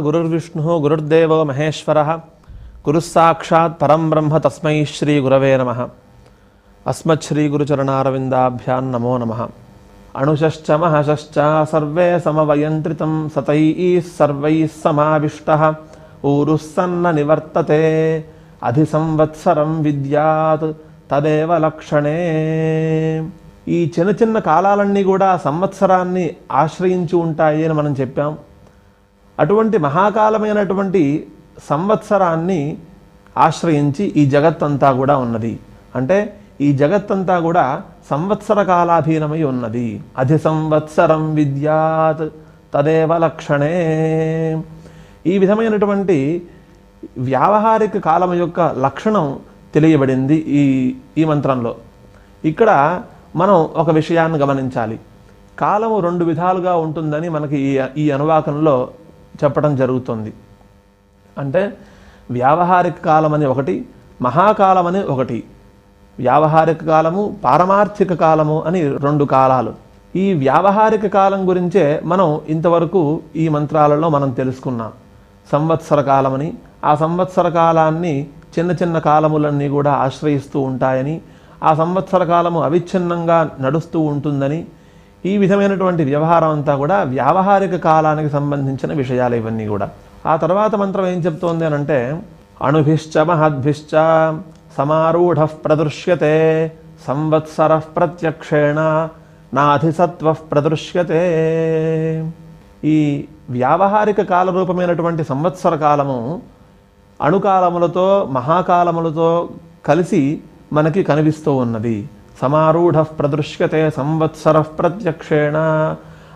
గురుర్విష్ణు గురుర్దేవో మహేశ్వర. గురుస్సాక్షాత్ పరం బ్రహ్మ తస్మై శ్రీ గురవే నమ. అస్మశ్రీ గురుచరణారవిందాభ్యాన్ నమో నమ. అణుశ్చ మహశ్చ సర్వే సమవయంత్రితం సతై సర్వై సమావిష్ట. ఊరుస్సన్న నివర్తతే. అధి సంవత్సరం విద్యాత్ తదేవ లక్షణే. ఈ చిన్న చిన్న కాలాలన్నీ కూడా సంవత్సరాన్ని ఆశ్రయించి ఉంటాయి అని మనం చెప్పాం. అటువంటి మహాకాలమైనటువంటి సంవత్సరాన్ని ఆశ్రయించి ఈ జగత్తంతా కూడా ఉన్నది. అంటే ఈ జగత్తంతా కూడా సంవత్సర కాలాధీనమై ఉన్నది. అధి సంవత్సరం విద్యాత్ తదేవ లక్షణే. ఈ విధమైనటువంటి వ్యావహారిక కాలం యొక్క లక్షణం తెలియబడింది ఈ ఈ మంత్రంలో. ఇక్కడ మనం ఒక విషయాన్ని గమనించాలి. కాలము రెండు విధాలుగా ఉంటుందని మనకి ఈ ఈ అనువాకంలో చెప్పడం జరుగుతుంది. అంటే వ్యావహారిక కాలం అని ఒకటి మహాకాలం అని ఒకటి. వ్యావహారిక కాలము పారమార్థిక కాలము అని రెండు కాలాలు. ఈ వ్యావహారిక కాలం గురించే మనం ఇంతవరకు ఈ మంత్రాలలో మనం తెలుసుకున్నాం. సంవత్సర కాలమని ఆ సంవత్సర కాలాన్ని చిన్న చిన్న కాలములన్నీ కూడా ఆశ్రయిస్తూ ఉంటాయని ఆ సంవత్సర కాలము అవిచ్ఛిన్నంగా నడుస్తూ ఉంటుందని ఈ విధమైనటువంటి వ్యవహారం అంతా కూడా వ్యావహారిక కాలానికి సంబంధించిన విషయాలు ఇవన్నీ కూడా. ఆ తర్వాత మంత్రం ఏం చెప్తోంది అని అంటే అణుభిశ్చ మహద్భిశ్చ సమారూఢ ప్రదృశ్యతే సంవత్సర ప్రత్యక్షేణ నాధిసత్వ ప్రదృశ్యతే. ఈ వ్యావహారిక కాలరూపమైనటువంటి సంవత్సర కాలము అణుకాలములతో మహాకాలములతో కలిసి మనకి కనిపిస్తూ ఉన్నది. సమారూఢ ప్రదృశ్యతే సంవత్సర ప్రత్యక్షేణ.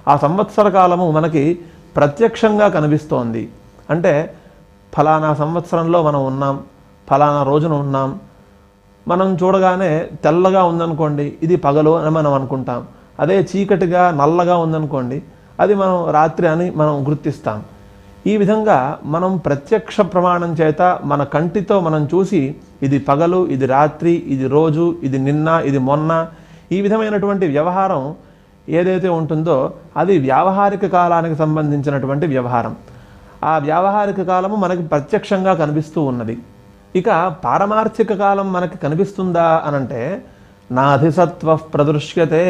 ఆ సంవత్సర కాలము మనకి ప్రత్యక్షంగా కనిపిస్తోంది. అంటే ఫలానా సంవత్సరంలో మనం ఉన్నాం ఫలానా రోజున ఉన్నాం. మనం చూడగానే తెల్లగా ఉందనుకోండి ఇది పగలు అని మనం అనుకుంటాం. అదే చీకటిగా నల్లగా ఉందనుకోండి అది మనం రాత్రి అని మనం గుర్తిస్తాం. ఈ విధంగా మనం ప్రత్యక్ష ప్రమాణం చేత మన కంటితో మనం చూసి ఇది పగలు ఇది రాత్రి ఇది రోజు ఇది నిన్న ఇది మొన్న. ఈ విధమైనటువంటి వ్యవహారం ఏదైతే ఉంటుందో అది వ్యావహారిక కాలానికి సంబంధించినటువంటి వ్యవహారం. ఆ వ్యావహారిక కాలము మనకి ప్రత్యక్షంగా కనిపిస్తూ ఉన్నది. ఇక పారమార్థిక కాలం మనకి కనిపిస్తుందా అనంటే నా అధిసత్వ ప్రదృశ్యతే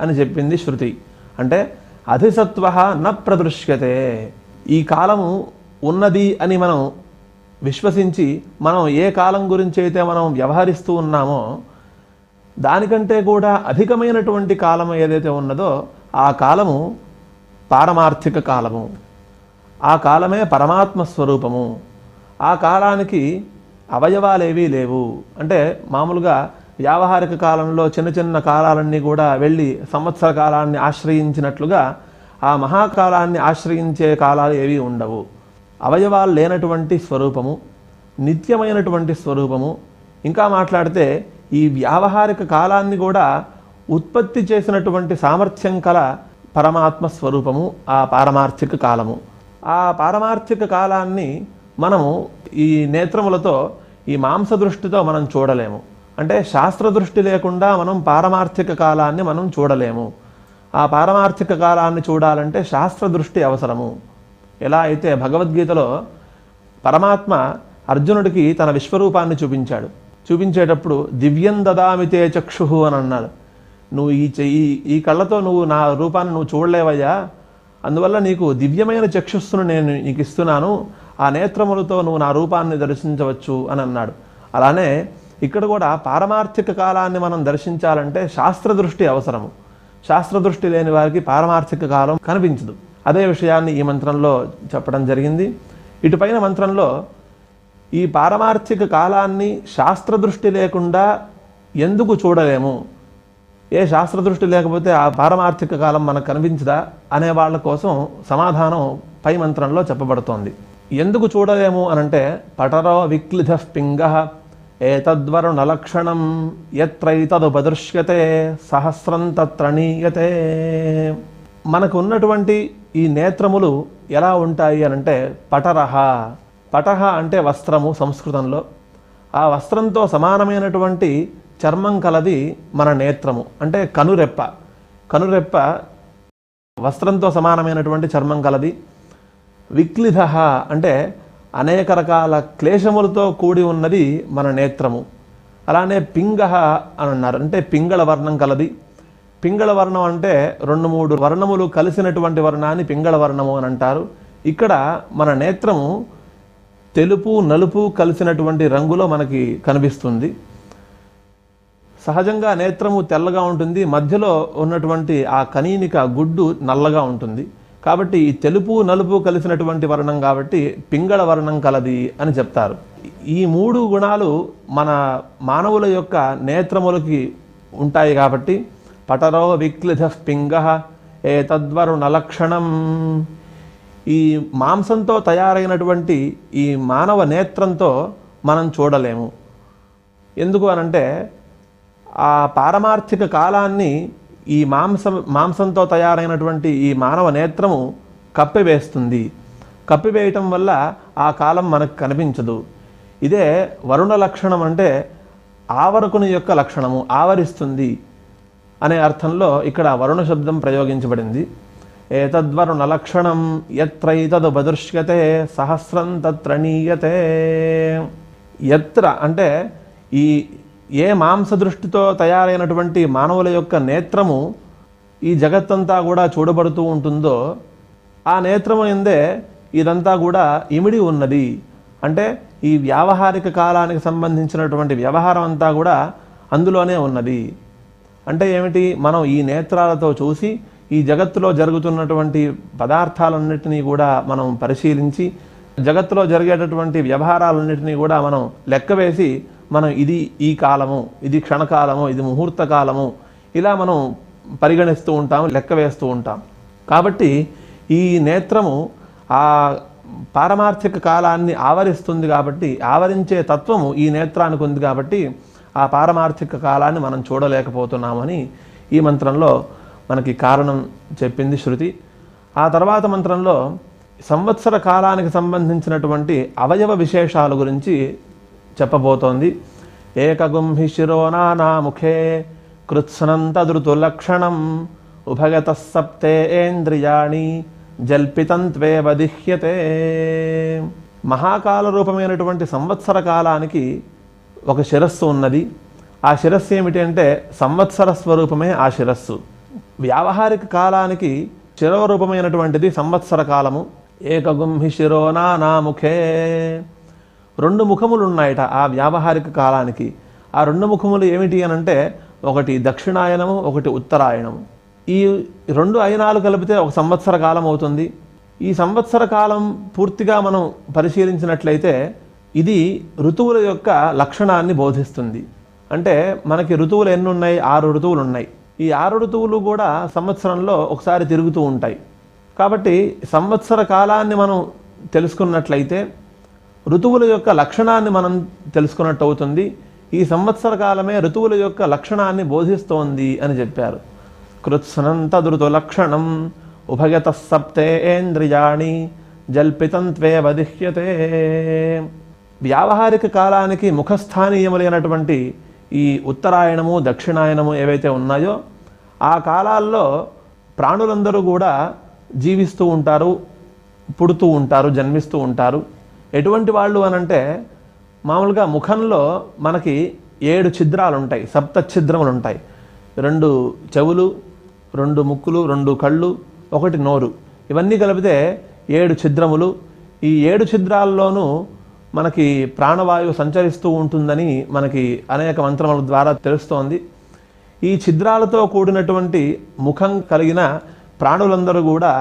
అని చెప్పింది శృతి. అంటే అధిసత్వ న ప్రదృశ్యతే. ఈ కాలము ఉన్నది అని మనం విశ్వసించి మనం ఏ కాలం గురించి అయితే మనం వ్యవహరిస్తూ ఉన్నామో దానికంటే కూడా అధికమైనటువంటి కాలం ఏదైతే ఉన్నదో ఆ కాలము పారమార్థిక కాలము. ఆ కాలమే పరమాత్మ స్వరూపము. ఆ కాలానికి అవయవాలేవీ లేవు. అంటే మామూలుగా వ్యావహారిక కాలంలో చిన్న చిన్న కాలాలన్నీ కూడా వెళ్ళి సంవత్సర కాలాన్ని ఆశ్రయించినట్లుగా ఆ మహాకాలాన్ని ఆశ్రయించే కాలాలు ఏవీ ఉండవు. అవయవాలు లేనటువంటి స్వరూపము నిత్యమైనటువంటి స్వరూపము. ఇంకా మాట్లాడితే ఈ వ్యావహారిక కాలాన్ని కూడా ఉత్పత్తి చేసినటువంటి సామర్థ్యం కల పరమాత్మ స్వరూపము ఆ పారమార్థిక కాలము. ఆ పారమార్థిక కాలాన్ని మనము ఈ నేత్రములతో ఈ మాంస దృష్టితో మనం చూడలేము. అంటే శాస్త్ర దృష్టి లేకుండా మనం పారమార్థిక కాలాన్ని మనం చూడలేము. ఆ పారమార్థిక కాలాన్ని చూడాలంటే శాస్త్ర దృష్టి అవసరము. ఎలా అయితే భగవద్గీతలో పరమాత్మ అర్జునుడికి తన విశ్వరూపాన్ని చూపించాడు. చూపించేటప్పుడు దివ్యం దదామితే చక్షు అని అన్నాడు. నువ్వు ఈ చె- ఈ ఈ కళ్ళతో నువ్వు నా రూపాన్ని నువ్వు చూడలేవయ్యా. అందువల్ల నీకు దివ్యమైన చక్షుస్సును నేను నీకు ఇస్తున్నాను. ఆ నేత్రములతో నువ్వు నా రూపాన్ని దర్శించవచ్చు అని అన్నాడు. అలానే ఇక్కడ కూడా పారమార్థిక కాలాన్ని మనం దర్శించాలంటే శాస్త్ర దృష్టి అవసరము. శాస్త్ర దృష్టి లేని వారికి పారమార్థిక కాలం కనిపించదు. అదే విషయాన్ని ఈ మంత్రంలో చెప్పడం జరిగింది. ఇటుపైన మంత్రంలో ఈ పారమార్థిక కాలాన్ని శాస్త్ర దృష్టి లేకుండా ఎందుకు చూడలేము? ఏ శాస్త్ర దృష్టి లేకపోతే ఆ పారమార్థిక కాలం మనకు కనిపించదా? అనే వాళ్ళ కోసం సమాధానం పై మంత్రంలో చెప్పబడుతోంది. ఎందుకు చూడలేము అనంటే పటరో విక్లిధ పింగ ఏతద్వరుణ లక్షణం ఎత్రైతదుపదృశ్యతే సహస్రం తత్ర నీయతే మనకు ఉన్నటువంటి ఈ నేత్రములు ఎలా ఉంటాయి అనంటే పటరహ. పటహ అంటే వస్త్రము సంస్కృతంలో. ఆ వస్త్రంతో సమానమైనటువంటి చర్మం కలది మన నేత్రము. అంటే కనురెప్ప. కనురెప్ప వస్త్రంతో సమానమైనటువంటి చర్మం కలది. విక్లిధ అంటే అనేక రకాల క్లేశములతో కూడి ఉన్నది మన నేత్రము. అలానే పింగ అని అన్నారు. అంటే పింగళ వర్ణం కలది. పింగళ వర్ణం అంటే రెండు మూడు వర్ణములు కలిసినటువంటి వర్ణాన్ని పింగళ వర్ణము అని అంటారు. ఇక్కడ మన నేత్రము తెలుపు నలుపు కలిసినటువంటి రంగులో మనకి కనిపిస్తుంది. సహజంగా నేత్రము తెల్లగా ఉంటుంది. మధ్యలో ఉన్నటువంటి ఆ కనీనిక గుడ్డు నల్లగా ఉంటుంది. కాబట్టి ఈ తెలుపు నలుపు కలిసినటువంటి వర్ణం కాబట్టి పింగళ వర్ణం కలది అని చెప్తారు. ఈ మూడు గుణాలు మన మానవుల యొక్క నేత్రములకి ఉంటాయి కాబట్టి పటరో విక్లిధ పింగ ఏ తద్వరుణ లక్షణం ఈ మాంసంతో తయారైనటువంటి ఈ మానవ నేత్రంతో మనం చూడలేము. ఎందుకు అనంటే ఆ పారమార్థిక కాలాన్ని ఈ మాంసం మాంసంతో తయారైనటువంటి ఈ మానవ నేత్రము కప్పివేస్తుంది. కప్పివేయటం వల్ల ఆ కాలం మనకు కనిపించదు. ఇదే వరుణ లక్షణం అంటే ఆవరకుని యొక్క లక్షణము ఆవరిస్తుంది. అనే అర్థంలో ఇక్కడ వరుణ శబ్దం ప్రయోగించబడింది. ఏతద్వరుణ లక్షణం ఎత్రైతదు బదృశ్యతే సహస్రం తత్రణీయతే. ఎత్ర అంటే ఈ ఏ మాంస దృష్టితో తయారైనటువంటి మానవుల యొక్క నేత్రము ఈ జగత్తంతా కూడా చూడబడుతూ ఉంటుందో ఆ నేత్రము ఎందే ఇదంతా కూడా ఇమిడి ఉన్నది. అంటే ఈ వ్యావహారిక కాలానికి సంబంధించినటువంటి వ్యవహారం అంతా కూడా అందులోనే ఉన్నది. అంటే ఏమిటి? మనం ఈ నేత్రాలతో చూసి ఈ జగత్తులో జరుగుతున్నటువంటి పదార్థాలన్నిటినీ కూడా మనం పరిశీలించి జగత్తులో జరిగేటటువంటి వ్యవహారాలన్నిటినీ కూడా మనం లెక్కవేసి మనం ఇది ఈ కాలము ఇది క్షణకాలము ఇది ముహూర్త కాలము ఇలా మనం పరిగణిస్తూ ఉంటాం లెక్క వేస్తూ ఉంటాం. కాబట్టి ఈ నేత్రము ఆ పారమార్థిక కాలాన్ని ఆవరిస్తుంది కాబట్టి ఆవరించే తత్వము ఈ నేత్రానికి ఉంది కాబట్టి ఆ పారమార్థిక కాలాన్ని మనం చూడలేకపోతున్నామని ఈ మంత్రంలో మనకి కారణం చెప్పింది శృతి. ఆ తర్వాత మంత్రంలో సంవత్సర కాలానికి సంబంధించినటువంటి అవయవ విశేషాల గురించి చెప్పబోతోంది. ఏకగుంహి శిరోనానా ముఖే కృత్స్నంతదృతులక్షణం సప్తే ఏంద్రియాణి జల్పితంత్వే వదిహ్యతే మహాకాల రూపమైనటువంటి సంవత్సర కాలానికి ఒక శిరస్సు ఉన్నది. ఆ శిరస్సు ఏమిటి అంటే సంవత్సర స్వరూపమే ఆ శిరస్సు. వ్యావహారిక కాలానికి శిరవరూపమైనటువంటిది సంవత్సర కాలము. ఏకగుంహి శిరోనా నా ముఖే. రెండు ముఖములు ఉన్నాయట ఆ వ్యావహారిక కాలానికి. ఆ రెండు ముఖములు ఏమిటి అని అంటే ఒకటి దక్షిణాయనము ఒకటి ఉత్తరాయణము ఈ రెండు అయనాలు కలిపితే ఒక సంవత్సర కాలం అవుతుంది. ఈ సంవత్సర కాలం పూర్తిగా మనం పరిశీలించినట్లయితే ఇది ఋతువుల యొక్క లక్షణాన్ని బోధిస్తుంది. అంటే మనకి ఋతువులు ఎన్ని ఉన్నాయి ఆరు ఋతువులు ఉన్నాయి ఈ ఆరు ఋతువులు కూడా సంవత్సరంలో ఒకసారి తిరుగుతూ ఉంటాయి. కాబట్టి సంవత్సర కాలాన్ని మనం తెలుసుకున్నట్లయితే ఋతువుల యొక్క లక్షణాన్ని మనం తెలుసుకున్నట్టు అవుతుంది. ఈ సంవత్సర కాలమే ఋతువుల యొక్క లక్షణాన్ని బోధిస్తోంది అని చెప్పారు. కృత్సనంతదృతు లక్షణం ఉభయత సప్తేంద్రియాణి జల్పితంత్వే వదిహ్యతే. వ్యావహారిక కాలానికి ముఖస్థానీయములైనటువంటి ఈ ఉత్తరాయణము దక్షిణాయనము ఏవైతే ఉన్నాయో ఆ కాలాల్లో ప్రాణులందరూ కూడా జీవిస్తూ ఉంటారు పుడుతూ ఉంటారు జన్మిస్తూ ఉంటారు. ఎటువంటి వాళ్ళు అనంటే మామూలుగా ముఖంలో మనకి ఏడు ఛిద్రాలు ఉంటాయి సప్త ఛిద్రములు ఉంటాయి రెండు చెవులు రెండు ముక్కులు రెండు కళ్ళు ఒకటి నోరు. ఇవన్నీ కలిపితే ఏడు ఛిద్రములు. ఈ ఏడు ఛిద్రాల్లోనూ మనకి ప్రాణవాయువు సంచరిస్తూ ఉంటుందని మనకి అనేక మంత్రముల ద్వారా తెలుస్తోంది. ఈ ఛిద్రాలతో కూడినటువంటి ముఖం కలిగిన ప్రాణులందరూ కూడా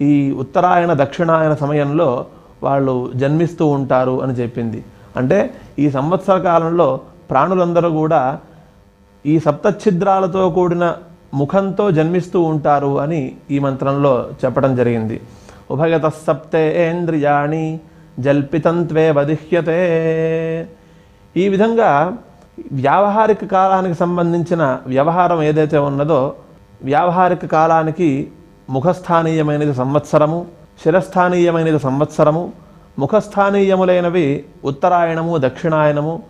ఈ ఉత్తరాయణ దక్షిణాయన సమయంలో వాళ్ళు జన్మిస్తూ ఉంటారు అని చెప్పింది. అంటే ఈ సంవత్సర కాలంలో ప్రాణులందరూ కూడా ఈ సప్తఛిద్రాలతో కూడిన ముఖంతో జన్మిస్తూ ఉంటారు అని ఈ మంత్రంలో చెప్పడం జరిగింది. ఉభయత సప్తేంద్రియాణి జల్పితంత్వే వదిహ్యతే. ఈ విధంగా వ్యావహారిక కాలానికి సంబంధించిన వ్యవహారం ఏదైతే ఉన్నదో వ్యావహారిక కాలానికి ముఖస్థానీయమైనది సంవత్సరము శిరస్థానీయమైనది సంవత్సరము ముఖస్థానీయములైనవి ఉత్తరాయణము దక్షిణాయనము.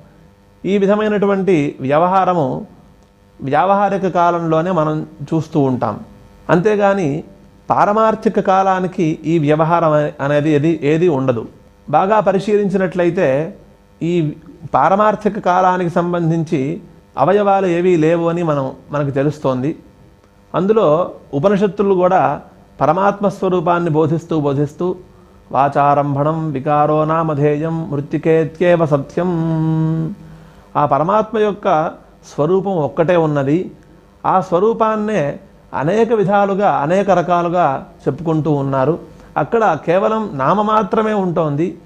ఈ విధమైనటువంటి వ్యవహారము వ్యావహారిక కాలంలోనే మనం చూస్తూ ఉంటాం. అంతేగాని పారమార్థిక కాలానికి ఈ వ్యవహారం అనేది ఏది ఏది ఉండదు. బాగా పరిశీలించినట్లయితే ఈ పారమార్థిక కాలానికి సంబంధించి అవయవాలు ఏవీ లేవు అని మనం మనకు తెలుస్తోంది. అందులో ఉపనిషత్తులు కూడా పరమాత్మ స్వరూపాన్ని బోధిస్తూ బోధిస్తూ వాచారంభణం వికారో నామధేయం మృత్తికేత్యేవ సత్యం. ఆ పరమాత్మ యొక్క స్వరూపం ఒక్కటే ఉన్నది. ఆ స్వరూపాన్నే అనేక విధాలుగా అనేక రకాలుగా చెప్పుకుంటూ ఉన్నారు. అక్కడ కేవలం నామ మాత్రమే ఉంటోంది.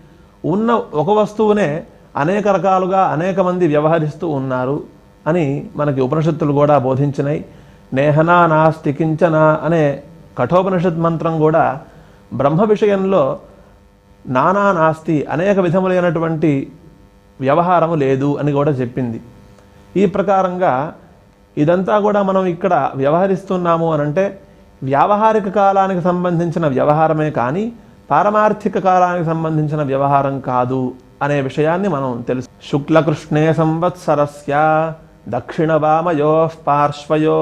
ఉన్న ఒక వస్తువునే అనేక రకాలుగా అనేక మంది వ్యవహరిస్తూ ఉన్నారు అని మనకి ఉపనిషత్తులు కూడా బోధించినాయి నేహనా నాస్తి కించన అనే కఠోపనిషత్ మంత్రం కూడా బ్రహ్మ విషయంలో నానా నాస్తి అనేక విధములైనటువంటి వ్యవహారము లేదు అని కూడా చెప్పింది. ఈ ప్రకారంగా ఇదంతా కూడా మనం ఇక్కడ వ్యవహరిస్తున్నాము అని అంటే వ్యావహారిక కాలానికి సంబంధించిన వ్యవహారమే కానీ పారమార్థిక కాలానికి సంబంధించిన వ్యవహారం కాదు అనే విషయాన్ని మనం తెలుసు. శుక్లకృష్ణే సంవత్సరస్య దక్షిణ వామయో పార్శ్వయో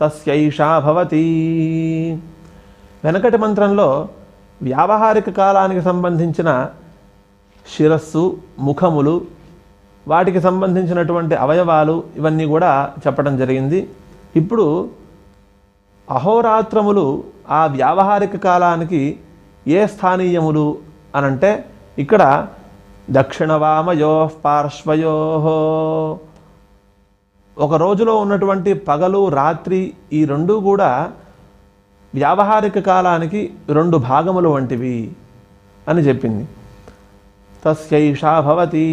తస్యైషా భవతి. వెనకటి మంత్రంలో వ్యావహారిక కాలానికి సంబంధించిన శిరస్సు ముఖములు వాటికి సంబంధించినటువంటి అవయవాలు ఇవన్నీ కూడా చెప్పడం జరిగింది. ఇప్పుడు అహోరాత్రములు ఆ వ్యావహారిక కాలానికి ఏ స్థానీయములు అనంటే ఇక్కడ దక్షిణవామయో పార్శ్వయో. ఒక రోజులో ఉన్నటువంటి పగలు రాత్రి ఈ రెండు కూడా వ్యావహారిక కాలానికి రెండు భాగములు వంటివి అని చెప్పింది. తస్యైషా భవతి.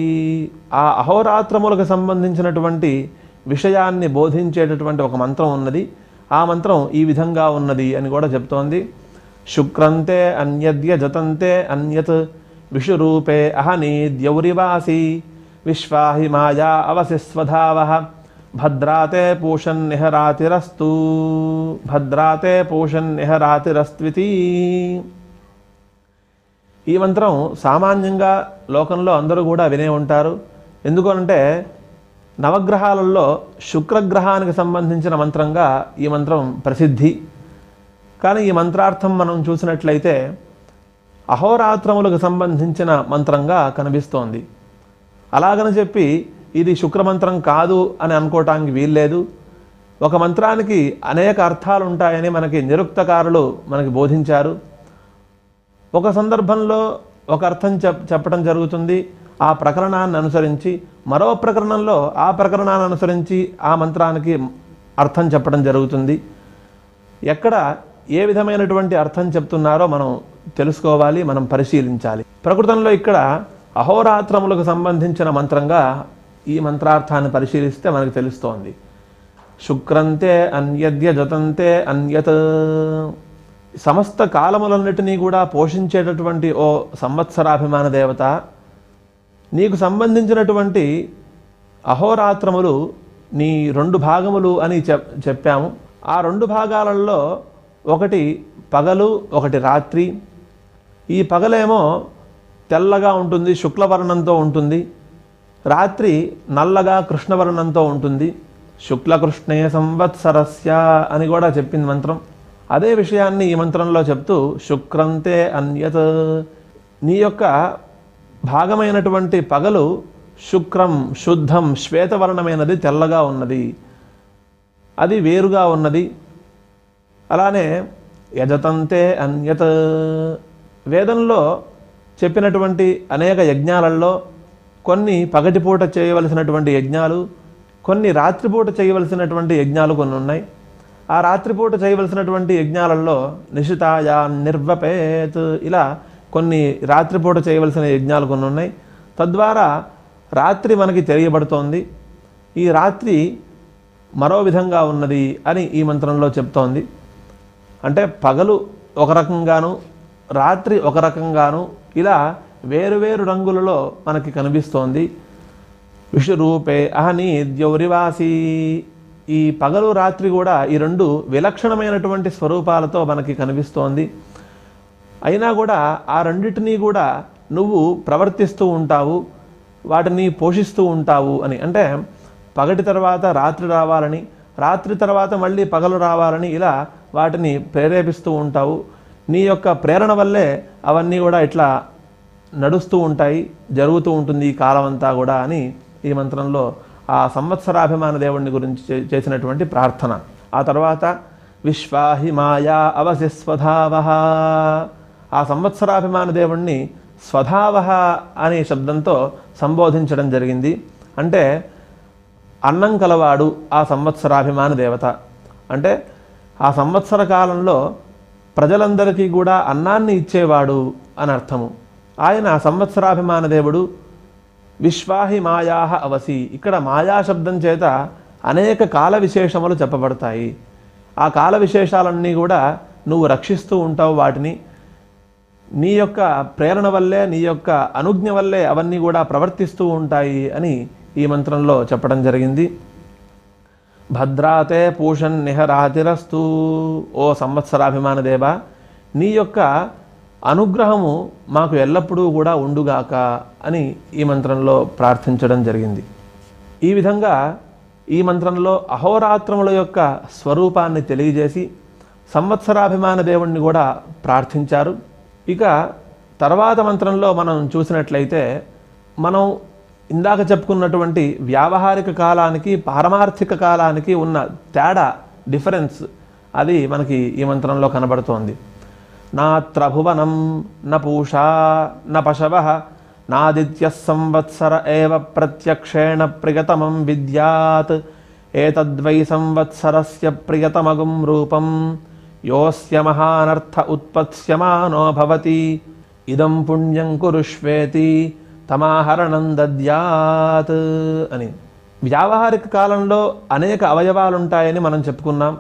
ఆ అహోరాత్రములకు సంబంధించినటువంటి విషయాన్ని బోధించేటటువంటి ఒక మంత్రం ఉన్నది. ఆ మంత్రం ఈ విధంగా ఉన్నది అని కూడా చెప్తోంది. శుక్రంతే అన్యద్య జతంతే అన్యత్ విషురూపే అహనీ ద్యౌరివాసి విశ్వాహి మాయా అవశిస్వధావ భద్రాతే పూషన్నిహరాతిరస్తు భద్రాతే పూషన్నిహరాతిరస్త్వితి ఈ మంత్రం సామాన్యంగా లోకంలో అందరూ కూడా వినే ఉంటారు. ఎందుకనంటే నవగ్రహాలలో శుక్రగ్రహానికి సంబంధించిన మంత్రంగా ఈ మంత్రం ప్రసిద్ధి. కానీ ఈ మంత్రార్థం మనం చూసినట్లయితే అహోరాత్రములకు సంబంధించిన మంత్రంగా కనిపిస్తోంది. అలాగని చెప్పి ఇది శుక్రమంత్రం కాదు అని అనుకోవటానికి వీల్లేదు. ఒక మంత్రానికి అనేక అర్థాలు ఉంటాయని మనకి నిరుక్తకారులు మనకి బోధించారు. ఒక సందర్భంలో ఒక అర్థం చెప్ చెప్పడం జరుగుతుంది. ఆ ప్రకరణాన్ని అనుసరించి మరో ప్రకరణంలో ఆ ప్రకరణాన్ని అనుసరించి ఆ మంత్రానికి అర్థం చెప్పడం జరుగుతుంది. ఎక్కడ ఏ విధమైనటువంటి అర్థం చెప్తున్నారో మనం తెలుసుకోవాలి మనం పరిశీలించాలి. ప్రకృతంలో ఇక్కడ అహోరాత్రములకు సంబంధించిన మంత్రంగా ఈ మంత్రార్థాన్ని పరిశీలిస్తే మనకు తెలుస్తోంది. శుక్రంతే అన్యద్య జతంతే అన్యత్. సమస్త కాలములన్నిటినీ కూడా పోషించేటటువంటి ఓ సంవత్సరాభిమాన దేవత నీకు సంబంధించినటువంటి అహోరాత్రములు నీ రెండు భాగములు అని చెప్ చెప్పాము. ఆ రెండు భాగాలలో ఒకటి పగలు ఒకటి రాత్రి. ఈ పగలేమో తెల్లగా ఉంటుంది శుక్లవర్ణంతో ఉంటుంది. రాత్రి నల్లగా కృష్ణవర్ణంతో ఉంటుంది. శుక్లకృష్ణే సంవత్సరస్య అని కూడా చెప్పింది మంత్రం. అదే విషయాన్ని ఈ మంత్రంలో చెప్తూ శుక్రంతే అన్యత్. నీ యొక్క భాగమైనటువంటి పగలు శుక్రం శుద్ధం శ్వేతవర్ణమైనది తెల్లగా ఉన్నది. అది వేరుగా ఉన్నది. అలానే యజతంతే అన్యత. వేదంలో చెప్పినటువంటి అనేక యజ్ఞాలలో కొన్ని పగటిపూట చేయవలసినటువంటి యజ్ఞాలు కొన్ని రాత్రిపూట చేయవలసినటువంటి యజ్ఞాలు కొన్ని ఉన్నాయి. ఆ రాత్రిపూట చేయవలసినటువంటి యజ్ఞాలలో నిషితాయా నిర్వపేత్ ఇలా కొన్ని రాత్రిపూట చేయవలసిన యజ్ఞాలు కొన్ని ఉన్నాయి. తద్వారా రాత్రి మనకి తెలియబడుతోంది. ఈ రాత్రి మరో విధంగా ఉన్నది అని ఈ మంత్రంలో చెప్తోంది. అంటే పగలు ఒక రకంగాను రాత్రి ఒక రకంగాను ఇలా వేరువేరు రంగులలో మనకి కనిపిస్తోంది. విషురూపే అహని ద్యౌరివాసి. ఈ పగలు రాత్రి కూడా ఈ రెండు విలక్షణమైనటువంటి స్వరూపాలతో మనకి కనిపిస్తోంది. అయినా కూడా ఆ రెండింటినీ కూడా నువ్వు ప్రవర్తిస్తూ ఉంటావు వాటిని పోషిస్తూ ఉంటావు అని. అంటే పగటి తర్వాత రాత్రి రావాలని రాత్రి తర్వాత మళ్ళీ పగలు రావాలని ఇలా వాటిని ప్రేరేపిస్తూ ఉంటావు. నీ యొక్క ప్రేరణ వల్లే అవన్నీ కూడా ఇట్లా నడుస్తూ ఉంటాయి జరుగుతూ ఉంటుంది ఈ కాలం అంతా కూడా అని ఈ మంత్రంలో ఆ సంవత్సరాభిమాన దేవుడిని గురించి చేసినటువంటి ప్రార్థన. ఆ తర్వాత విశ్వాహి మాయా అవశిస్వధావ ఆ సంవత్సరాభిమాన దేవుణ్ణి స్వధావహ అనే శబ్దంతో సంబోధించడం జరిగింది. అంటే అన్నం కలవాడు ఆ సంవత్సరాభిమాన దేవత. అంటే ఆ సంవత్సర కాలంలో ప్రజలందరికీ కూడా అన్నాన్ని ఇచ్చేవాడు అని అర్థము. ఆయన సంవత్సరాభిమాన దేవుడు విశ్వాహి మాయా అవసి. ఇక్కడ మాయా శబ్దం చేత అనేక కాల విశేషములు చెప్పబడతాయి. ఆ కాల విశేషాలన్నీ కూడా నువ్వు రక్షిస్తూ ఉంటావు వాటిని. నీ యొక్క ప్రేరణ వల్లే నీ యొక్క అనుజ్ఞ వల్లే అవన్నీ కూడా ప్రవర్తిస్తూ ఉంటాయి అని ఈ మంత్రంలో చెప్పడం జరిగింది. భద్రాతే పూషన్ నిహరాతిరస్తు ఓ సంవత్సరాభిమాన దేవ నీ యొక్క అనుగ్రహము మాకు ఎల్లప్పుడూ కూడా ఉండుగాక అని ఈ మంత్రంలో ప్రార్థించడం జరిగింది. ఈ విధంగా ఈ మంత్రంలో అహోరాత్రముల యొక్క స్వరూపాన్ని తెలియజేసి సంవత్సరాభిమాన దేవుణ్ణి కూడా ప్రార్థించారు. ఇక తర్వాత మంత్రంలో మనం చూసినట్లయితే మనం ఇందాక చెప్పుకున్నటువంటి వ్యావహారిక కాలానికి పారమార్థిక కాలానికి ఉన్న తేడా డిఫరెన్స్ అది మనకి ఈ మంత్రంలో కనబడుతోంది. నా త్రభువనం న పూషా న పశవ నాదిత్య సంవత్సర ఏవ ప్రత్యక్షేణ ప్రియతమం విద్యాత్ ఏతద్వై సంవత్సరస్య ప్రియతమగుం రూపం యోస్య మహానర్థ ఉత్పత్స్యమానో భవతి ఇదం పుణ్యం కురుష్వేతి తమాహరణం దద్యాత్ అని। వ్యావహారిక కాలంలో అనేక అవయవాలుంటాయని మనం చెప్పుకున్నాం।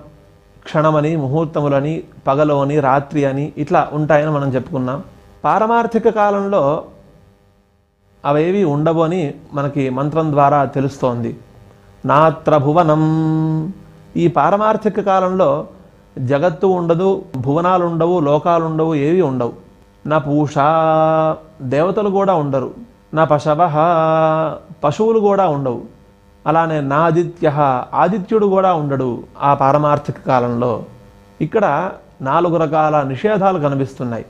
క్షణమని ముహూర్తములని పగలోని రాత్రి అని ఇట్లా ఉంటాయని మనం చెప్పుకున్నాం। పారమార్థిక కాలంలో అవేవి ఉండవు అని మనకి మంత్రం ద్వారా తెలుస్తోంది। నాత్ర భువనం ఈ పారమార్థిక కాలంలో జగత్తు ఉండదు భువనాలు ఉండవు లోకాలు ఉండవు ఏవి ఉండవు. నా పూష దేవతలు కూడా ఉండరు నా పశవ పశువులు కూడా ఉండవు. అలానే నా ఆదిత్య ఆదిత్యుడు కూడా ఉండడు ఆ పారమార్థిక కాలంలో. ఇక్కడ నాలుగు రకాల నిషేధాలు కనిపిస్తున్నాయి.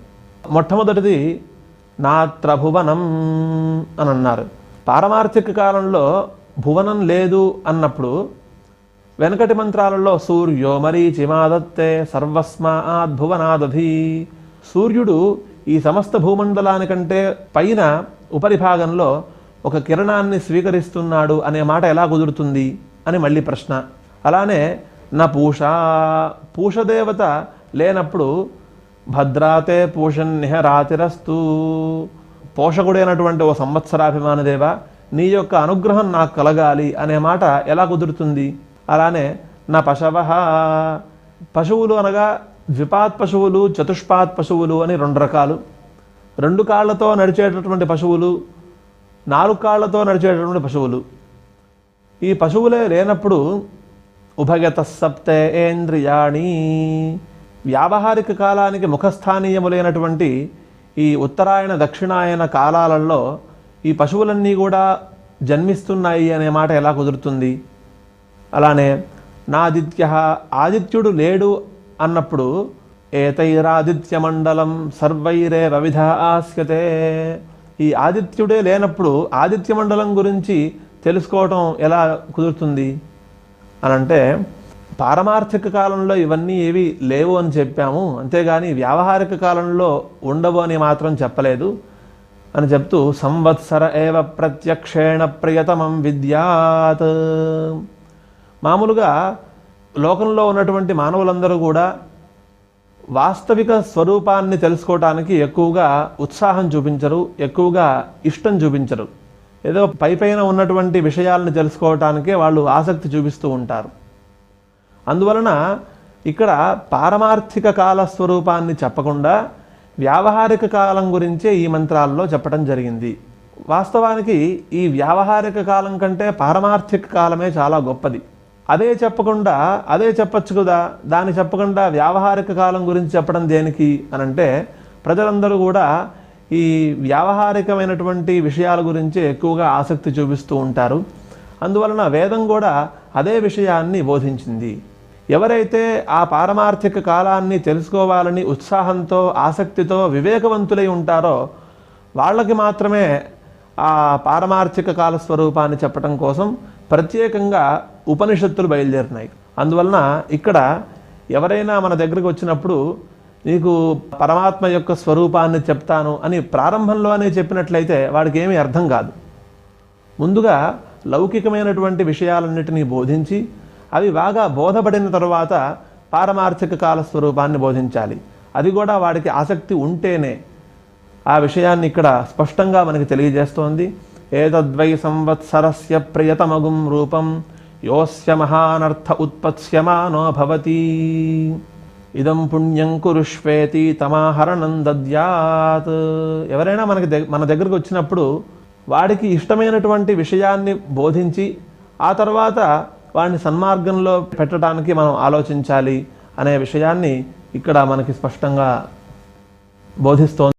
మొట్టమొదటిది నాత్ర భువనం అని అన్నారు పారమార్థిక కాలంలో భువనం లేదు అన్నప్పుడు వెనకటి మంత్రాలలో సూర్యో మరీచిమాదత్తే సర్వస్మాత్ భువనాదధి. సూర్యుడు ఈ సమస్త భూమండలానికంటే పైన ఉపరిభాగంలో ఒక కిరణాన్ని స్వీకరిస్తున్నాడు అనే మాట ఎలా కుదురుతుంది అని మళ్ళీ ప్రశ్న. అలానే నా పూష పూషదేవత లేనప్పుడు భద్రాతే పూషన్నిహ రాతిరస్తు. పోషకుడైనటువంటి ఓ సంవత్సరాభిమాన దేవ నీ యొక్క అనుగ్రహం నాకు కలగాలి అనే మాట ఎలా కుదురుతుంది? అలానే నా పశవ పశువులు అనగా ద్విపాత్ పశువులు చతుష్పాత్ పశువులు అని రెండు రకాలు. రెండు కాళ్ళతో నడిచేటటువంటి పశువులు నాలుగు కాళ్ళతో నడిచేటటువంటి పశువులు. ఈ పశువులే లేనప్పుడు ఉభగతప్తే ఏంద్రియాణి వ్యావహారిక కాలానికి ముఖస్థానీయములైనటువంటి ఈ ఉత్తరాయణ దక్షిణాయన కాలాలలో ఈ పశువులన్నీ కూడా జన్మిస్తున్నాయి అనే మాట ఎలా కుదురుతుంది? అలానే నాదిత్య ఆదిత్యుడు లేడు అన్నప్పుడు ఏతైరాదిత్య మండలం సర్వైరే రవిధ ఆస్యతే. ఈ ఆదిత్యుడే లేనప్పుడు ఆదిత్య మండలం గురించి తెలుసుకోవటం ఎలా కుదురుతుంది? అనంటే పారమార్థిక కాలంలో ఇవన్నీ ఏవి లేవు అని చెప్పాము. అంతేగాని వ్యావహారిక కాలంలో ఉండవు అని మాత్రం చెప్పలేదు. అని చెప్తూ సంవత్సర ఏవ ప్రత్యక్షేణ ప్రియతమం విద్యాత్. మామూలుగా లోకంలో ఉన్నటువంటి మానవులందరూ కూడా వాస్తవిక స్వరూపాన్ని తెలుసుకోవటానికి ఎక్కువగా ఉత్సాహం చూపించరు ఎక్కువగా ఇష్టం చూపించరు. ఏదో పై పైన ఉన్నటువంటి విషయాలను తెలుసుకోవటానికే వాళ్ళు ఆసక్తి చూపిస్తూ ఉంటారు. అందువలన ఇక్కడ పారమార్థిక కాల స్వరూపాన్ని చెప్పకుండా వ్యావహారిక కాలం గురించే ఈ మంత్రాల్లో చెప్పడం జరిగింది. వాస్తవానికి ఈ వ్యావహారిక కాలం కంటే పారమార్థిక కాలమే చాలా గొప్పది. అదే చెప్పకుండా అదే చెప్పచ్చు కదా దాన్ని చెప్పకుండా వ్యావహారిక కాలం గురించి చెప్పడం దేనికి అని అంటే ప్రజలందరూ కూడా ఈ వ్యావహారికమైనటువంటి విషయాల గురించి ఎక్కువగా ఆసక్తి చూపిస్తూ ఉంటారు. అందువలన వేదం కూడా అదే విషయాన్ని బోధించింది. ఎవరైతే ఆ పారమార్థిక కాలాన్ని తెలుసుకోవాలని ఉత్సాహంతో ఆసక్తితో వివేకవంతులై ఉంటారో వాళ్ళకి మాత్రమే ఆ పారమార్థిక కాల స్వరూపాన్ని చెప్పటం కోసం ప్రత్యేకంగా ఉపనిషత్తులు బయలుదేరినాయి. అందువలన ఇక్కడ ఎవరైనా మన దగ్గరకు వచ్చినప్పుడు నీకు పరమాత్మ యొక్క స్వరూపాన్ని చెప్తాను అని ప్రారంభంలోనే చెప్పినట్లయితే వాడికి ఏమీ అర్థం కాదు. ముందుగా లౌకికమైనటువంటి విషయాలన్నిటినీ బోధించి అవి బాగా బోధపడిన తరువాత పారమార్థిక కాల స్వరూపాన్ని బోధించాలి. అది కూడా వాడికి ఆసక్తి ఉంటేనే. ఆ విషయాన్ని ఇక్కడ స్పష్టంగా మనకి తెలియజేస్తోంది. ఏతద్వై సంవత్సరస్య ప్రియతమగుం రూపం యోస్య మహానర్థ ఉత్పత్స్యమానో భవతి ఇదం పుణ్యం కురుష్వేతి తమాహరణం దద్యాత్ ఎవరైనా మనకి మన దగ్గరకు వచ్చినప్పుడు వాడికి ఇష్టమైనటువంటి విషయాన్ని బోధించి ఆ తర్వాత వాడిని సన్మార్గంలో పెట్టడానికి మనం ఆలోచించాలి అనే విషయాన్ని ఇక్కడ మనకి స్పష్టంగా బోధిస్తోంది.